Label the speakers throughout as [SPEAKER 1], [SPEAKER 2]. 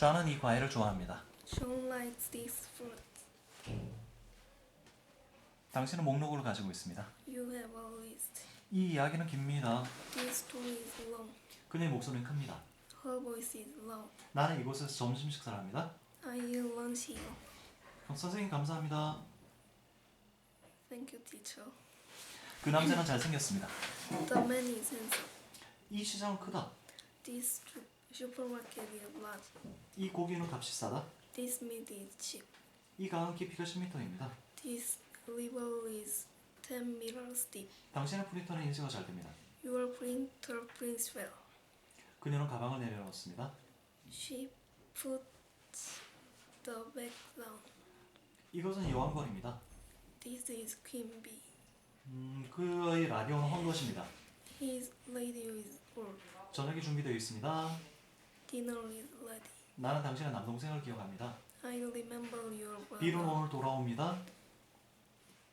[SPEAKER 1] 저는 이 과일을 좋아합니다.
[SPEAKER 2] Sean likes this fruit.
[SPEAKER 1] 당신은 목록을 가지고 있습니다.
[SPEAKER 2] You have a list.
[SPEAKER 1] 이 이야기는 깁니다.
[SPEAKER 2] This story is long.
[SPEAKER 1] 그녀의 목소리는 큽니다.
[SPEAKER 2] Her voice is loud.
[SPEAKER 1] 나는 이곳에서 점심 식사를 합니다.
[SPEAKER 2] I eat lunch here.
[SPEAKER 1] 어, 선생님 감사합니다.
[SPEAKER 2] Thank you, teacher.
[SPEAKER 1] 그 남자는 잘생겼습니다.
[SPEAKER 2] The man is handsome.
[SPEAKER 1] 이 시장은 크다.
[SPEAKER 2] This is large.
[SPEAKER 1] 이 고기는 값이 싸다.
[SPEAKER 2] This meat is cheap.
[SPEAKER 1] 이 강은 깊이가 10m입니다.
[SPEAKER 2] This river is 10 meters deep.
[SPEAKER 1] 당신의 프린터는 인쇄가 잘 됩니다.
[SPEAKER 2] Your printer prints well.
[SPEAKER 1] 그녀는 가방을 내려놓습니다.
[SPEAKER 2] She puts the bag down.
[SPEAKER 1] 이것은 여왕벌입니다.
[SPEAKER 2] This is Queen Bee.
[SPEAKER 1] 음, 그의 라디오는 헌 것입니다.
[SPEAKER 2] His radio is old.
[SPEAKER 1] 저녁이 준비되어 있습니다.
[SPEAKER 2] Dinner is ready.
[SPEAKER 1] 나는 당신의 남동생을 기억합니다.
[SPEAKER 2] I remember your brother.
[SPEAKER 1] 비는 오늘 돌아옵니다.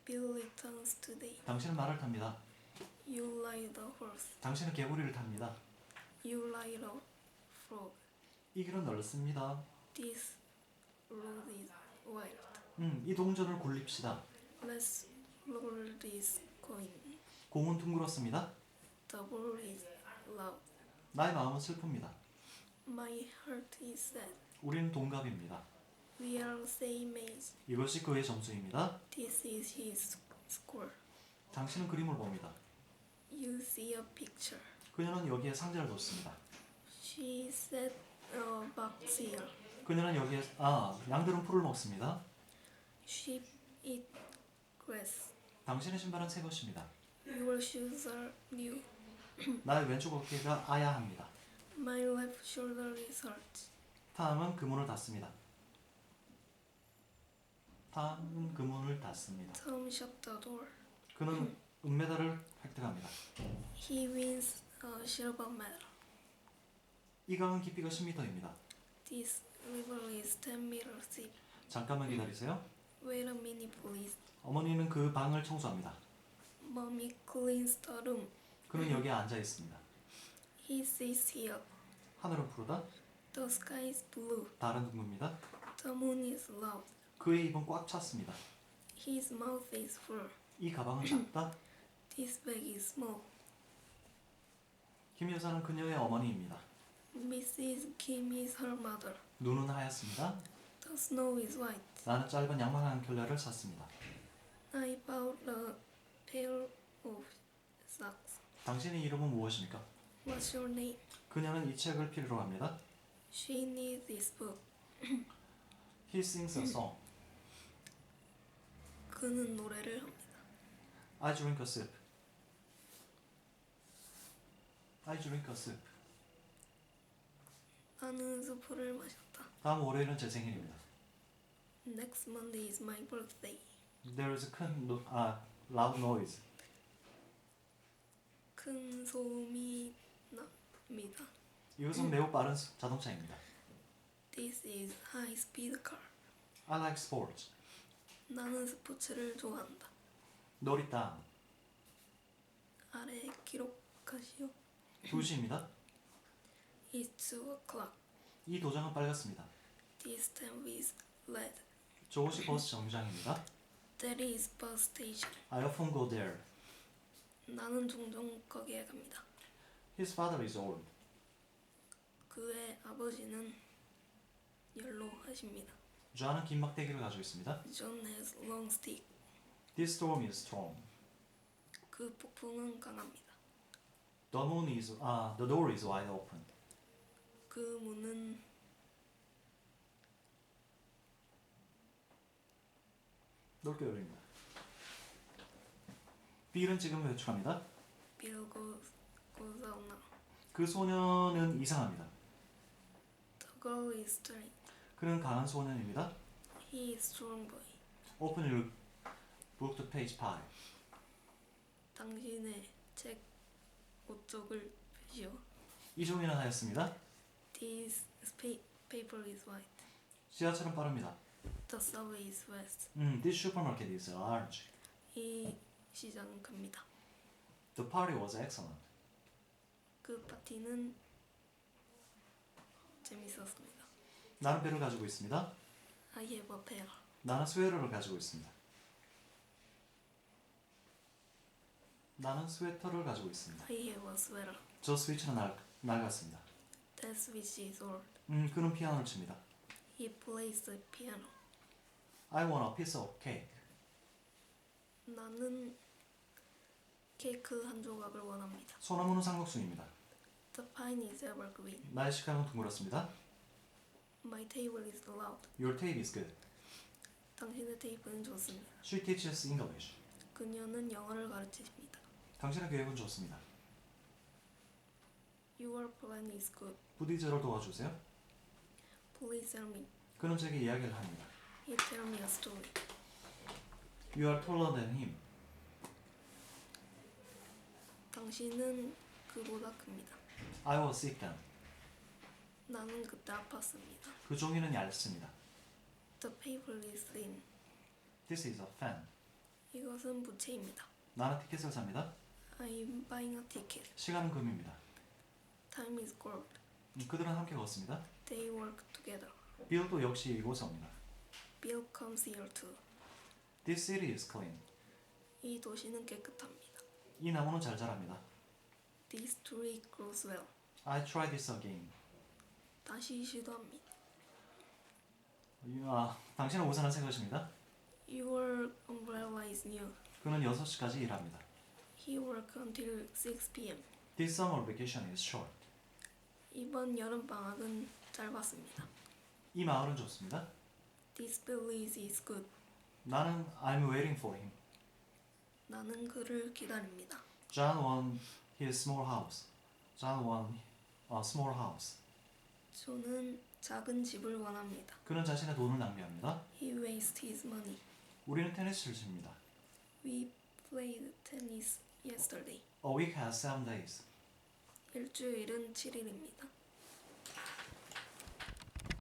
[SPEAKER 2] Bill returns today.
[SPEAKER 1] 당신은 말을 탑니다.
[SPEAKER 2] You ride the horse.
[SPEAKER 1] 당신은 개구리를 탑니다.
[SPEAKER 2] You ride a frog.
[SPEAKER 1] 이 길은 넓습니다.
[SPEAKER 2] This road is wild.
[SPEAKER 1] 음, 이 동전을 굴립시다.
[SPEAKER 2] Let's roll this coin.
[SPEAKER 1] 공은 둥그렇습니다.
[SPEAKER 2] The ball is loud.
[SPEAKER 1] 나의 마음은 슬픕니다.
[SPEAKER 2] My heart is sad.
[SPEAKER 1] 우리는 동갑입니다.
[SPEAKER 2] We are same age.
[SPEAKER 1] 이것이 그의 점수입니다.
[SPEAKER 2] This is his score.
[SPEAKER 1] 당신은 그림을 봅니다.
[SPEAKER 2] You see a picture.
[SPEAKER 1] 그녀는 여기에 상자를 뒀습니다.
[SPEAKER 2] She set a box here.
[SPEAKER 1] 그녀는 여기에 아 양들은 풀을 먹습니다.
[SPEAKER 2] Sheep eat grass.
[SPEAKER 1] 당신의 신발은 새 것입니다.
[SPEAKER 2] Your shoes are new.
[SPEAKER 1] 나의 왼쪽 어깨가 아야합니다.
[SPEAKER 2] My left shoulder is hurt.
[SPEAKER 1] 탐은 그 문을 닫습니다. 탐은 그 문을 닫습니다.
[SPEAKER 2] Tom shut the door.
[SPEAKER 1] 그는 은메달을 획득합니다.
[SPEAKER 2] He wins a silver medal.
[SPEAKER 1] 이 강은 깊이가 10m입니다.
[SPEAKER 2] This river is 10 meters deep.
[SPEAKER 1] 잠깐만 기다리세요.
[SPEAKER 2] Wait a minute, please.
[SPEAKER 1] 어머니는 그 방을 청소합니다.
[SPEAKER 2] Mommy cleans the room.
[SPEAKER 1] 그는 여기에 앉아 있습니다.
[SPEAKER 2] He sits here.
[SPEAKER 1] 하늘은 푸르다.
[SPEAKER 2] The sky is blue.
[SPEAKER 1] 달은 둥글입니다.
[SPEAKER 2] The moon is loud.
[SPEAKER 1] 그의 입은 꽉 찼습니다.
[SPEAKER 2] His mouth is full.
[SPEAKER 1] 이 가방은 작다.
[SPEAKER 2] This bag is small.
[SPEAKER 1] 김 여사는 그녀의 어머니입니다.
[SPEAKER 2] Mrs. Kim is her mother.
[SPEAKER 1] 눈은 하얗습니다.
[SPEAKER 2] The snow is white.
[SPEAKER 1] 나는 짧은 양말 한 켤레를 샀습니다.
[SPEAKER 2] I bought a pair of socks.
[SPEAKER 1] 당신의 이름은 무엇입니까?
[SPEAKER 2] What's your name?
[SPEAKER 1] 그녀는 이 책을 필요로 합니다.
[SPEAKER 2] She needs this book.
[SPEAKER 1] He sings a song.
[SPEAKER 2] 그는 노래를 합니다.
[SPEAKER 1] I drink a sip. I drink a sip.
[SPEAKER 2] 나는 수프를 마셨다.
[SPEAKER 1] 다음 월요일은 제 생일입니다.
[SPEAKER 2] Next Monday is my birthday.
[SPEAKER 1] There is a 큰 노, 아 loud noise.
[SPEAKER 2] 큰 소음이 납니다.
[SPEAKER 1] 이것은 매우 빠른 스- 자동차입니다.
[SPEAKER 2] This is high speed car.
[SPEAKER 1] I like sports.
[SPEAKER 2] 나는 스포츠를 좋아한다.
[SPEAKER 1] 놀이땅.
[SPEAKER 2] 아래 기록하시오.
[SPEAKER 1] 2시입니다.
[SPEAKER 2] It's two o'clock.
[SPEAKER 1] 이 도장은 빨갛습니다.
[SPEAKER 2] This stamp is red.
[SPEAKER 1] 저곳이 버스 정류장입니다.
[SPEAKER 2] That is bus station.
[SPEAKER 1] I often go there.
[SPEAKER 2] 나는 종종 거기에 갑니다.
[SPEAKER 1] His father is old.
[SPEAKER 2] 그의 아버지는 연로하십니다.
[SPEAKER 1] 존은 긴 막대기를 가지고 있습니다.
[SPEAKER 2] John has long stick.
[SPEAKER 1] This storm is strong.
[SPEAKER 2] 그 폭풍은 강합니다.
[SPEAKER 1] The moon is 아 the door is wide open.
[SPEAKER 2] 그 문은
[SPEAKER 1] 넓게 열립니다. 빌은 지금 외출합니다.
[SPEAKER 2] Goes, now.
[SPEAKER 1] 그 소년은 이상합니다.
[SPEAKER 2] The girl is strange.
[SPEAKER 1] 그는 강한 소년입니다.
[SPEAKER 2] He is strong boy.
[SPEAKER 1] Open your book to page 5.
[SPEAKER 2] 당신의 책 오쪽을 펴시오.
[SPEAKER 1] 이 종이는 하였습니다.
[SPEAKER 2] This spa- paper is white.
[SPEAKER 1] 지하철은 빠릅니다.
[SPEAKER 2] The subway is fast.
[SPEAKER 1] 음, this supermarket is large.
[SPEAKER 2] 이 시장은 큽니다.
[SPEAKER 1] The party was excellent.
[SPEAKER 2] 그 파티는 재밌었습니다.
[SPEAKER 1] 나는 배를 가지고 있습니다.
[SPEAKER 2] I have a pair.
[SPEAKER 1] 나는 스웨터를 가지고 있습니다. 나는 스웨터를 가지고 있습니다.
[SPEAKER 2] I have a sweater.
[SPEAKER 1] 저 스위치는 날, 낡았습니다.
[SPEAKER 2] That switch is old.
[SPEAKER 1] 음, 그는 피아노를 칩니다.
[SPEAKER 2] He plays the piano.
[SPEAKER 1] I want a piece of cake.
[SPEAKER 2] 나는 케이크 한 조각을 원합니다.
[SPEAKER 1] 소나무는 상록수입니다.
[SPEAKER 2] Pine is evergreen.
[SPEAKER 1] 나의 식감은 둥그렇습니다.
[SPEAKER 2] My table is loud.
[SPEAKER 1] Your tape is good.
[SPEAKER 2] 당신의 테이프는 좋습니다.
[SPEAKER 1] She teaches English.
[SPEAKER 2] 그녀는 영어를 가르치십니다.
[SPEAKER 1] 당신의 계획은 좋습니다.
[SPEAKER 2] Your plan is good.
[SPEAKER 1] 부디 저를 도와주세요.
[SPEAKER 2] Please tell me.
[SPEAKER 1] 그는 제게 이야기를 합니다.
[SPEAKER 2] He tell me a story.
[SPEAKER 1] You are taller than him.
[SPEAKER 2] 당신은 그보다 큽니다.
[SPEAKER 1] I was sick then.
[SPEAKER 2] 나는 그때 아팠습니다.
[SPEAKER 1] 그 종이는 얇습니다.
[SPEAKER 2] The paper is thin.
[SPEAKER 1] This is a fan.
[SPEAKER 2] 이것은 부채입니다.
[SPEAKER 1] 나는 티켓을 삽니다.
[SPEAKER 2] I'm buying a ticket.
[SPEAKER 1] 시간은 금입니다.
[SPEAKER 2] Time is gold.
[SPEAKER 1] 음, 그들은 함께 걷습니다.
[SPEAKER 2] They work together.
[SPEAKER 1] 빌도 역시 이곳에 옵니다.
[SPEAKER 2] Bill comes here too.
[SPEAKER 1] This city is clean.
[SPEAKER 2] 이 도시는 깨끗합니다.
[SPEAKER 1] 이 나무는 잘 자랍니다.
[SPEAKER 2] This tree grows well.
[SPEAKER 1] I try this again.
[SPEAKER 2] 다시 시도합니다.
[SPEAKER 1] 아, 당신은 우산을 새 것입니다.
[SPEAKER 2] Your umbrella is new.
[SPEAKER 1] 그는 6시까지 일합니다.
[SPEAKER 2] He work until 6 p.m.
[SPEAKER 1] This summer vacation is short.
[SPEAKER 2] 이번 여름 방학은 짧았습니다.
[SPEAKER 1] 이 마을은 좋습니다.
[SPEAKER 2] This village is good.
[SPEAKER 1] 나는 I'm waiting for him.
[SPEAKER 2] 나는 그를 기다립니다.
[SPEAKER 1] John want his small house. John want a small house.
[SPEAKER 2] 저는 작은 집을 원합니다.
[SPEAKER 1] 그는 자신의 돈을 낭비합니다.
[SPEAKER 2] He wastes his money.
[SPEAKER 1] 우리는 테니스를 칩니다.
[SPEAKER 2] We played tennis yesterday.
[SPEAKER 1] A week has seven days.
[SPEAKER 2] 일주일은 7일입니다.